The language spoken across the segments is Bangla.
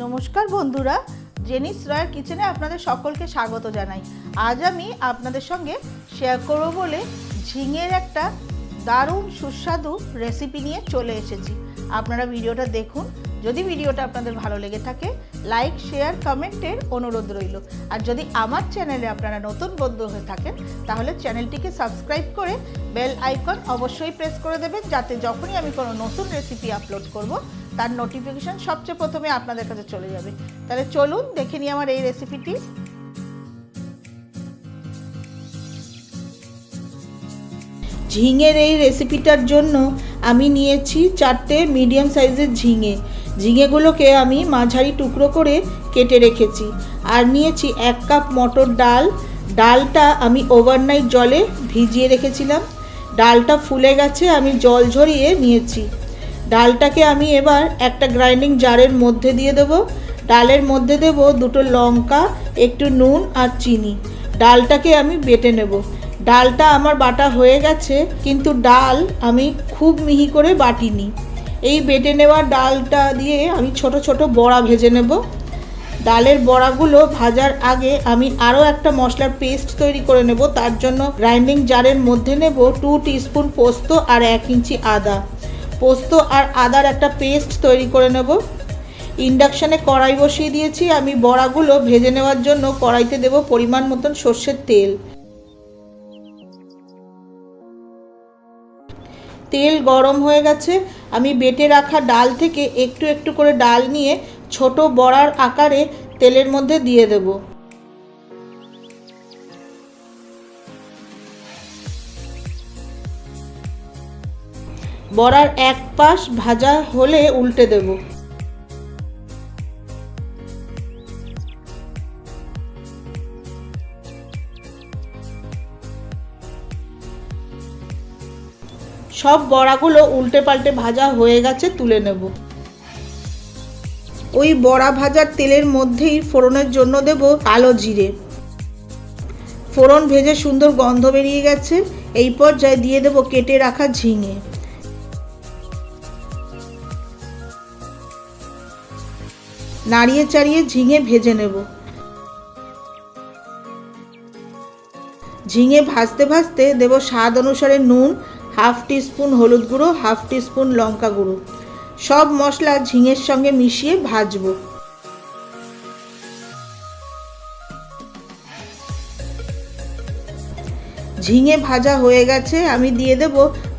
নমস্কার বন্ধুরা, জেনিস রয়্যাল কিচেনে আপনাদের সকলকে স্বাগত জানাই। আজ আমি আপনাদের সঙ্গে শেয়ার করব বলে ঝিঙের একটা দারুণ সুস্বাদু রেসিপি নিয়ে চলে এসেছি। আপনারা ভিডিওটা দেখুন যদি ভিডিওটা আপনাদের ভালো লেগে থাকে লাইক শেয়ার কমেন্টের অনুরোধ রইল। আর যদি আমার চ্যানেলে আপনারা নতুন বন্ধু হয়ে থাকেন, তাহলে চ্যানেলটিকে সাবস্ক্রাইব করে বেল আইকন অবশ্যই প্রেস করে দেবেন, যাতে যখনই আমি কোনো নতুন রেসিপি আপলোড করব, তার নোটিফিকেশন সবচেয়ে প্রথমে আপনাদের কাছে চলে যাবে। তাহলে চলুন দেখে নিই আমার এই রেসিপিটি ঝিঙের এই রেসিপিটার জন্য আমি নিয়েছি চারটে মিডিয়াম সাইজের ঝিঙে। ঝিঙেগুলোকে আমি মাঝারি টুকরো করে কেটে রেখেছি আর নিয়েছি এক কাপ মটর ডাল। ডালটা আমি ওভারনাইট জলে ভিজিয়ে রেখেছিলাম। ডালটা ফুলে গেছে, আমি জল ঝরিয়ে নিয়েছি। ডালটাকে আমি এবার একটা গ্রাইন্ডিং জারের মধ্যে দিয়ে দেবো। ডালের মধ্যে দেব দুটো লঙ্কা, একটু নুন আর চিনি। ডালটাকে আমি বেটে নেব। ডালটা আমার বাটা হয়ে গেছে, কিন্তু ডাল আমি খুব মিহি করে বাটিনি। এই বেটে নেওয়া ডালটা দিয়ে আমি ছোট ছোট বড়া ভেজে নেব। ডালের বড়াগুলো ভাজার আগে আমি আরও একটা মশলার পেস্ট তৈরি করে নেব। তার জন্য গ্রাইন্ডিং জারের মধ্যে নেব টু টিস্পুন পোস্ত আর এক ইঞ্চি আদা। পোস্ত আর আদার একটা পেস্ট তৈরি করে নেব। ইন্ডাকশানে কড়াই বসিয়ে দিয়েছি। আমি বড়াগুলো ভেজে নেওয়ার জন্য কড়াইতে দেব পরিমাণ মতন সর্ষের তেল। তেল গরম হয়ে গেছে, আমি বেটে রাখা ডাল থেকে একটু একটু করে ডাল নিয়ে ছোট বড়ার আকারে তেলের মধ্যে দিয়ে দেব। বড়ার এক পাশ ভাজা হলে উল্টে দেব। সব বড়াগুলো উল্টে পাল্টে ভাজা হয়ে গেছে, তুলে নেব। ওই বড়া ভাজার তেলের মধ্যেই ফোড়নের জন্য দেব কালো জিরে। ফোড়ন ভেজে সুন্দর গন্ধ বেরিয়ে গেছে, এই পর্যায়ে দিয়ে দেব কেটে রাখা ঝিঙে। নাড়িয়ে চাড়িয়ে ঝিঙে ভেজে নেব। ঝিঙে ভাজতে ভাজতে দেব স্বাদ অনুসারে নুন হাফ টিস্পুন হলুদ গুঁড়ো, হাফ টিস্পুন লঙ্কা গুঁড়ো। সব মশলা ঝিঙের সঙ্গে মিশিয়ে ভাজবো। ঝিঙে ভাজা হয়ে গেছে, আমি দিয়ে দেব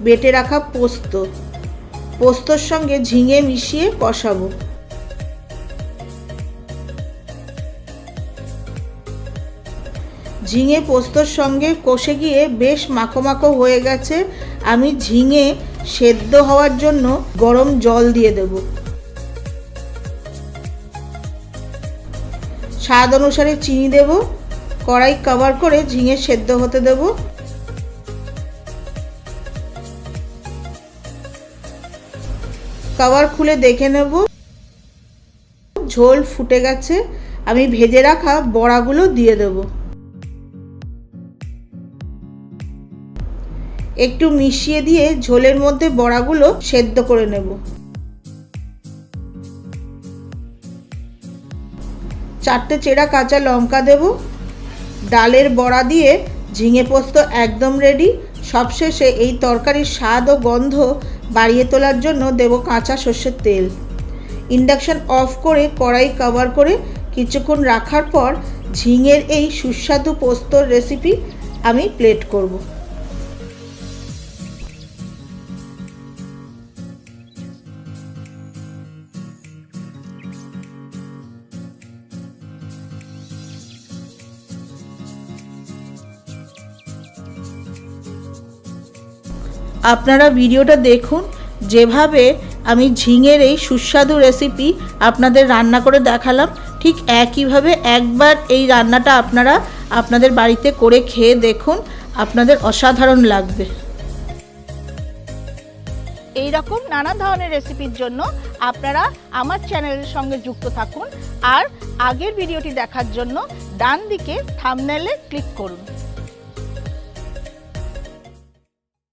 বেটে রাখা পোস্ত। পোস্তর সঙ্গে ঝিঙে মিশিয়ে কষাবো। ঝিঙে পোস্তর সঙ্গে কষে গিয়ে বেশ মাখো মাখো হয়ে গেছে। আমি ঝিঙে সেদ্ধ হওয়ার জন্য গরম জল দিয়ে দেব। স্বাদ অনুসারে চিনি দেব, কড়াই কভার করে ঝিঙে সেদ্ধ হতে দেব। কভার খুলে দেখে নেব। ঝোল ফুটে গেছে, আমি ভেজে রাখা বড়াগুলো দিয়ে দেবো। একটু মিশিয়ে দিয়ে ঝোলের মধ্যে বড়াগুলো সেদ্ধ করে নেব। চারটে চেরা কাঁচা লঙ্কা দেব। ডালের বড়া দিয়ে ঝিঙে পোস্ত একদম রেডি সবশেষে এই তরকারির স্বাদ ও গন্ধ বাড়িয়ে তোলার জন্য দেব কাঁচা সর্ষের তেল। ইন্ডাকশান অফ করে কড়াই কভার করে কিছুক্ষণ রাখার পর ঝিঙের এই সুস্বাদু পোস্তর রেসিপি আমি প্লেট করব। আপনারা ভিডিওটা দেখুন, যেভাবে আমি ঝিঙের এই সুস্বাদু রেসিপি আপনাদের রান্না করে দেখালাম, ঠিক একইভাবে একবার এই রান্নাটা আপনারা আপনাদের বাড়িতে করে খেয়ে দেখুন, আপনাদের অসাধারণ লাগবে। এই রকম নানা ধরনের রেসিপির জন্য আপনারা আমার চ্যানেলের সঙ্গে যুক্ত থাকুন, আর আগের ভিডিওটি দেখার জন্য ডান দিকে থামনেলে ক্লিক করুন।